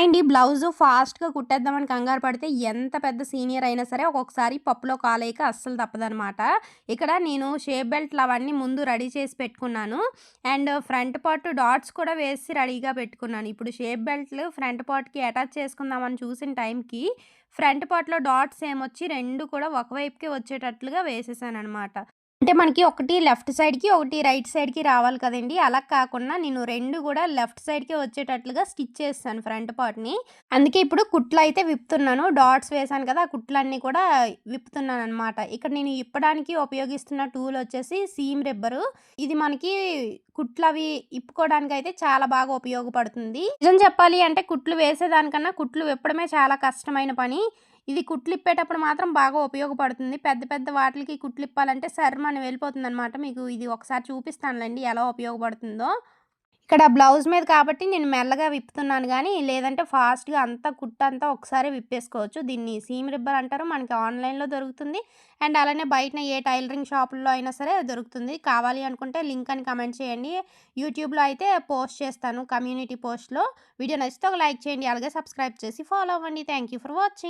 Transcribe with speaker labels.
Speaker 1: And ఈ blouse ఫాస్ట్‌గా కుట్టేద్దామని కంగారు పడితే ఎంత పెద్ద సీనియర్ అయినా సరే ఒక్కొక్కసారి పప్పులో కాలేయక అస్సలు తప్పదనమాట. ఇక్కడ నేను షేప్ బెల్ట్‌లు అవన్నీ ముందు రెడీ చేసి పెట్టుకున్నాను. అండ్ ఫ్రంట్ పార్ట్ డాట్స్ కూడా వేసి రెడీగా పెట్టుకున్నాను. ఇప్పుడు షేప్ బెల్ట్‌లు ఫ్రంట్ పార్ట్‌కి అటాచ్ చేసుకుందామని చూసిన టైంకి ఫ్రంట్ పార్ట్‌లో డాట్స్ ఏమొచ్చి రెండు కూడా ఒకవైపుకే వచ్చేటట్లుగా వేసేసాను అనమాట అంటే మనకి ఒకటి లెఫ్ట్ సైడ్‌కి, ఒకటి రైట్ సైడ్‌కి రావాలి కదండీ! అలా కాకుండా నేను రెండు కూడా లెఫ్ట్ సైడ్కి వచ్చేటట్లుగా స్టిచ్ చేస్తాను ఫ్రంట్ పార్ట్‌ని. అందుకే ఇప్పుడు కుట్లు అయితే విప్పుతున్నాను. డాట్స్ వేసాను కదా! ఆ కుట్లన్నీ కూడా విప్పుతున్నాననమాట. ఇక్కడ నేను ఇప్పడానికి ఉపయోగిస్తున్న టూల్ వచ్చేసి సీమ్ రిబ్బరు. ఇది మనకి కుట్లు అవి ఇప్పుకోవడానికి అయితే చాలా బాగా ఉపయోగపడుతుంది. నిజం చెప్పాలి అంటే కుట్లు వేసేదానికన్నా కుట్లు విప్పడమే చాలా కష్టమైన పని. ఇది కుట్లిప్పేటప్పుడు మాత్రం బాగా ఉపయోగపడుతుంది. పెద్ద పెద్ద వాటికి కుట్లిప్పాలంటే సర్మ అని వెళ్ళిపోతుంది వెళ్ళిపోతుందనమాట. మీకు ఇది ఒకసారి చూపిస్తానులేండి ఎలా ఉపయోగపడుతుందో. ఇక్కడ బ్లౌజ్ మీద కాబట్టి నేను మెల్లగా విప్పుతున్నాను కానీ లేదంటే ఫాస్ట్‌గా అంతా కుట్టంతా ఒకసారి విప్పేసుకోవచ్చు. దీన్ని సీమ్ రిబ్బర్ అంటారు. మనకి ఆన్‌లైన్‌లో దొరుకుతుంది. అండ్ అలానే బయట ఏ టైలరింగ్ షాపుల్లో అయినా సరే దొరుకుతుంది. కావాలి అనుకుంటే లింక్ అని కమెంట్ చేయండి. యూట్యూబ్‌లో అయితే పోస్ట్ చేస్తాను కమ్యూనిటీ పోస్ట్‌లో. వీడియో నచ్చితే ఒక లైక్ చేయండి. అలాగే సబ్స్క్రైబ్ చేసి ఫాలో అవ్వండి. Thank you for watching.